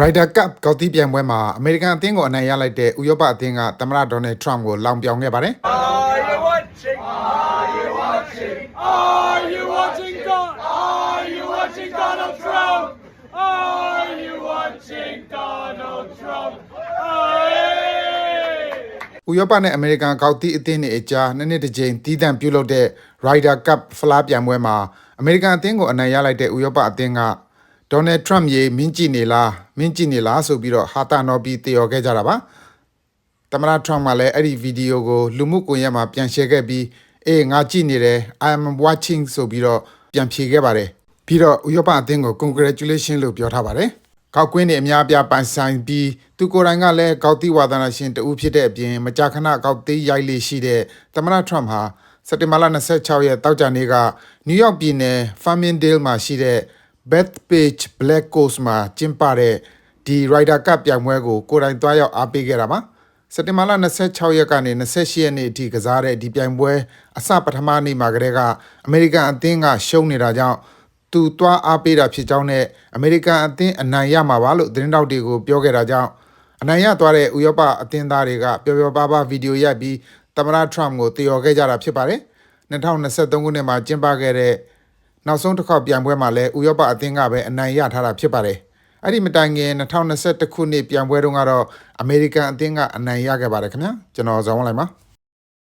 Ryder Cup ကောက်တီးပြိုင်ပွဲမှာအမေရိကန်အသင်းကိုအနိုင်ရလိုက်တဲ့ဥရောပအသင်းကသမ္မတဒေါ်နယ်ထရမ့်ကိုလောင်ပြောင်ခဲ့ပါတယ် Are you watching? Are you watching? Are you watching God? Are you watching Donald Trump? Are you watching Donald Trump? Aye! ။ဥရောပနဲ့အမေရိကန်ကောက်တီးအသင်းတွေအကြားနှစ်နှစ်တစ်ကြိမ်တီးတန့်ပြုလုပ်တဲ့ Ryder Cup ဖလားပြိုင်ပွဲမှာအမေရိကန်အသင်းကိုအနိုင်ရလိုက်တဲ့ဥရောပအသင်းက ဒေါ်နယ်ထရမ့်ရေမင်းကြည့်နေလားမင်းကြည့်နေလားဆိုပြီးတော့ဟာတာနော်ပြီးတည်တော်ခဲ့ကြတာပါ။သမ္မတထရမ့်ကလည်းအဲ့ဒီဗီဒီယိုကိုလူမှုကွန်ရက်မှာပြန်ရှယ်ခဲ့ပြီးအေးငါကြည့်နေတယ် I am watching ဆိုပြီးတော့ပြန်ဖြေခဲ့ပါတယ်။ပြီးတော့ဥရောပအသင်းကို congratulation လို့ပြောထားပါတယ်။ကောက်ကွင်းတွေအများအပြားပိုင်ဆိုင်ပြီးသူကိုယ်တိုင်ကလည်းကောက်တီးဝါသနာရှင်တဦးဖြစ်တဲ့အပြင်မကြာခဏကောက်တီးရိုက်လေရှိတဲ့သမ္မတထရမ့်ဟာစက်တင်ဘာလ26ရက်တောက်ကြနေ့ကနယူးယောက်ပြည်နယ် Farmingdale မှာရှိတဲ့ Bethpage Black Coast မှာကျင်းပတဲ့ဒီ Ryder Cup ပြိုင်ပွဲကိုကိုယ်တိုင်သွားရောက်အားပေးခဲ့တာပါစက်တင်ဘာလ26ရက်ကနေ28ရက်နေ့အထိကစားတဲ့ဒီပြိုင်ပွဲအစပထမနေ့မှာကတည်းကအမေရိကန်အသင်းကရှုံးနေတာကြောင့်သူသွားအားပေးတာဖြစ်ကြောင်းနဲ့အမေရိကန်အသင်းအနိုင်ရမှာပါလို့သတင်းတောက်တွေကိုပြောခဲ့တာကြောင့်အနိုင်ရသွားတဲ့ဥရောပအသင်းသားတွေကပျော်ပျော်ပါးပါးဗီဒီယိုရိုက်ပြီးသမ္မတထရမ့်ကိုတည်ော်ခဲ့ကြတာဖြစ်ပါတယ်2023ခုနှစ်မှာကျင်းပခဲ့တဲ့ နောက်ဆုံးတစ်ခေါက်ပြိုင်ပွဲမှာလည်းဥရောပအသင်းကပဲအနိုင်ရထားတာဖြစ်ပါတယ်။အဲ့ဒီမတိုင်ခင်2021ခုနှစ်ပြိုင်ပွဲတုန်းကတော့အမေရိကန်အသင်းကအနိုင်ရခဲ့ပါတယ်ခင်ဗျာ။ကျွန်တော်ဇောင်းဝင်းလိုက်ပါ။